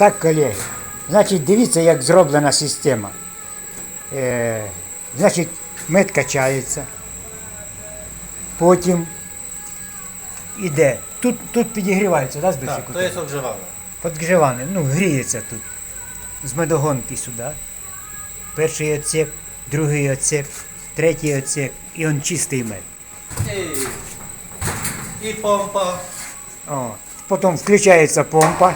Так, колеги. Значить, дивіться, як зроблена система. Е, значить, мед качається. Потім іде. Тут, тут підігрівається, да, Так, збільшику? to jest ogrzewane. Підгріване, ну, гріється тут. З медогонки сюди. Перший отсек, другий отсек, третій отсек, і он чистий мед. I, i pompa. О. Потім включається помпа.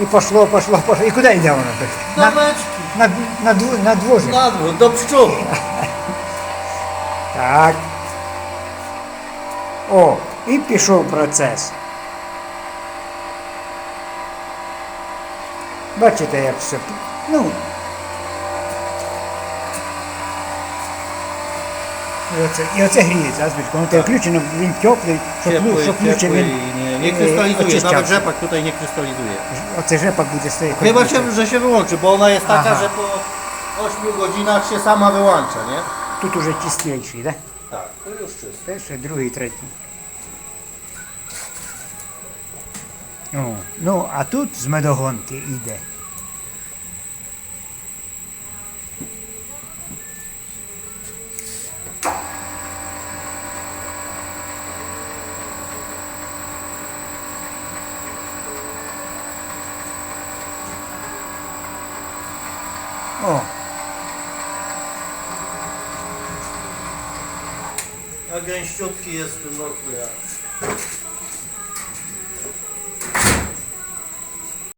І пошло, пошло, пошло. І куди йде воно? Do На, beczki. на, на, на дворі. Na dwór, do pszczół. Так. О, і пішов процес. Бачите, як все. Ну. І оце, і оце гріється, Азбічко. Воно тебе включено, він теплий, щоб, Ciepły, щоб лучше він. nie e, krystalizuje, nawet rzepak tutaj nie krystalizuje. Oczy rzepak będzie z tej Chyba, się, że się wyłączy, bo ona jest taka, Aha. że po 8 godzinach się sama wyłącza, nie? Tu tu że ciśnięci, tak? Tak, to już czysto. Jeszcze drugi, trzeci. O, no a tu z medochonki idę. О, A gęściutki jest w tym roku jak.